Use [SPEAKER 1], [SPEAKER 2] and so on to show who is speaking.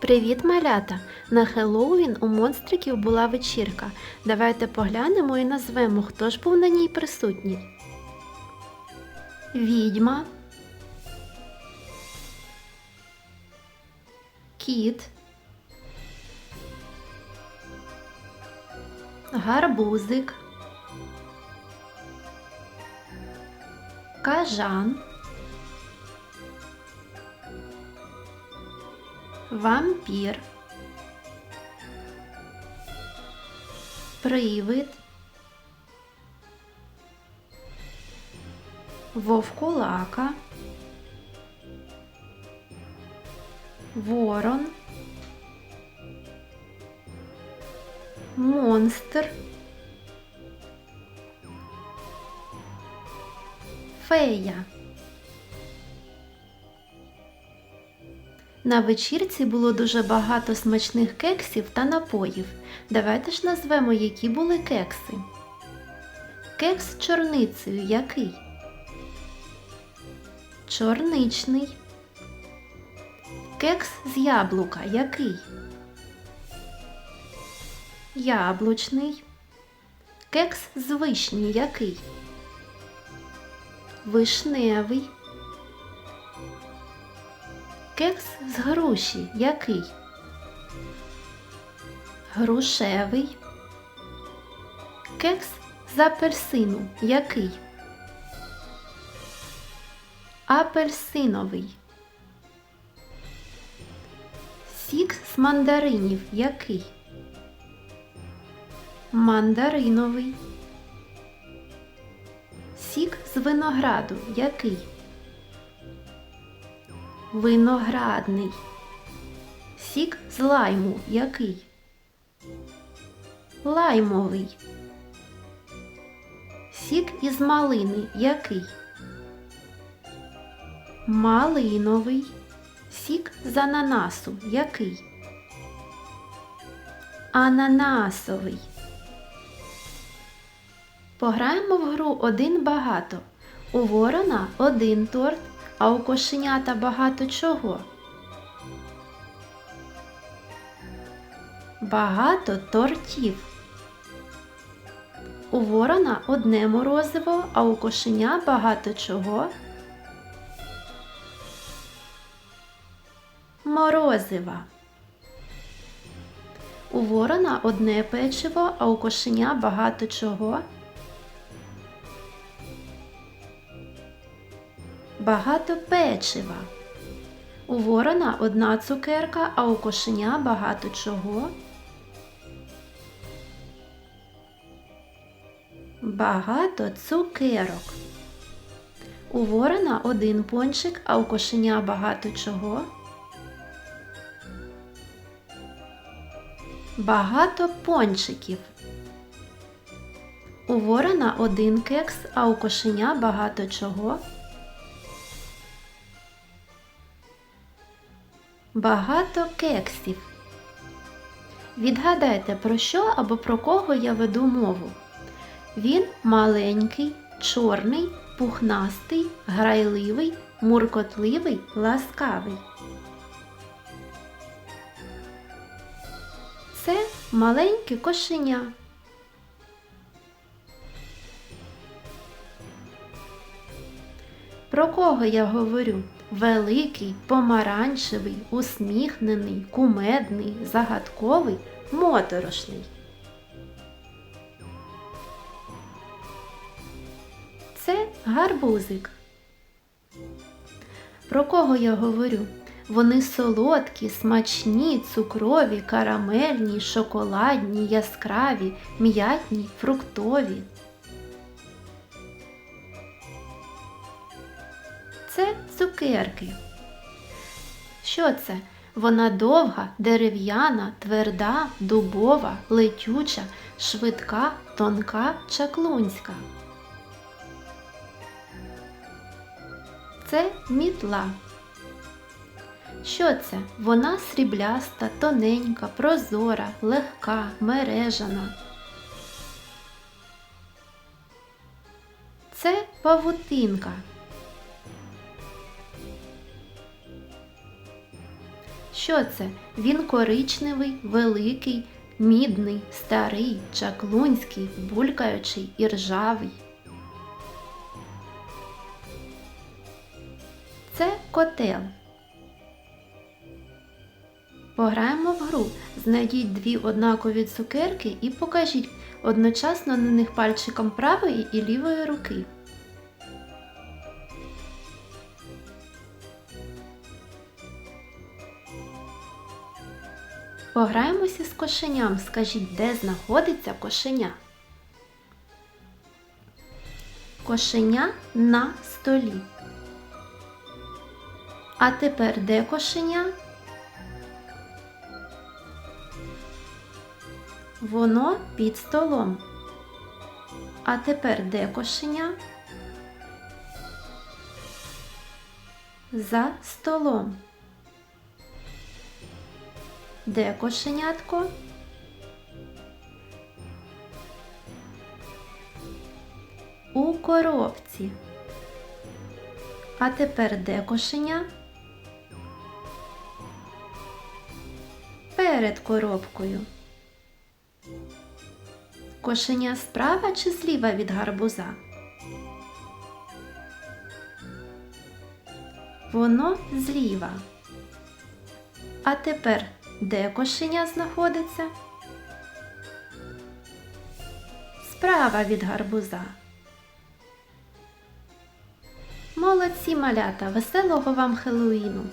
[SPEAKER 1] Привіт, малята! На Хеллоуін у монстриків була вечірка. Давайте поглянемо і назвемо, хто ж був на ній присутній. Відьма. Кіт. Гарбузик. Кажан. Вампір. Привид. Вовкулака. Ворон. Монстр. Фея. На вечірці було дуже багато смачних кексів та напоїв. Давайте ж назвемо, які були кекси. Кекс з чорницею який? Чорничний. Кекс з яблука який? Яблучний. Кекс з вишні який? Вишневий. Кекс з груші який? Грушевий. Кекс з апельсину який? Апельсиновий. Сік з мандаринів який? Мандариновий. Сік з винограду який? Виноградний. Сік з лайму який? Лаймовий. Сік із малини який? Малиновий. Сік з ананасу який? Ананасовий. Пограємо в гру один багато. У ворона один торт, а у кошенята багато чого. Багато тортів. У ворона одне морозиво, а у кошеня багато чого. Морозива. У ворона одне печиво, а у кошеня багато чого. Багато печива. У ворона одна цукерка, а у кошеня багато чого. Багато цукерок. У ворона один пончик, а у кошеня багато чого. Багато пончиків. У ворона один кекс, а у кошеня багато чого. Багато кексів. Відгадайте, про що або про кого я веду мову. Він маленький, чорний, пухнастий, грайливий, муркотливий, ласкавий. Це маленьке кошеня. Про кого я говорю? Великий, помаранчевий, усміхнений, кумедний, загадковий, моторошний. Це гарбузик. Про кого я говорю? Вони солодкі, смачні, цукрові, карамельні, шоколадні, яскраві, м'ятні, фруктові. Це цукерки. Що це? Вона довга, дерев'яна, тверда, дубова, летюча, швидка, тонка, чаклунська. Це мітла. Що це? Вона срібляста, тоненька, прозора, легка, мережана. Це павутинка. Що це? Він коричневий, великий, мідний, старий, чаклунський, булькаючий і ржавий. Це котел. Пограємо в гру. Знайдіть дві однакові цукерки і покажіть одночасно на них пальчиком правої і лівої руки. Пограємося з кошеням. Скажіть, де знаходиться кошеня? Кошеня на столі. А тепер де кошеня? Воно під столом. А тепер де кошеня? За столом. Де кошенятко? У коробці. А тепер де кошеня? Перед коробкою. Кошеня справа чи зліва від гарбуза? Воно зліва. А тепер де кошеня знаходиться? Справа від гарбуза. Молодці малята, веселого вам Хеллоуіну!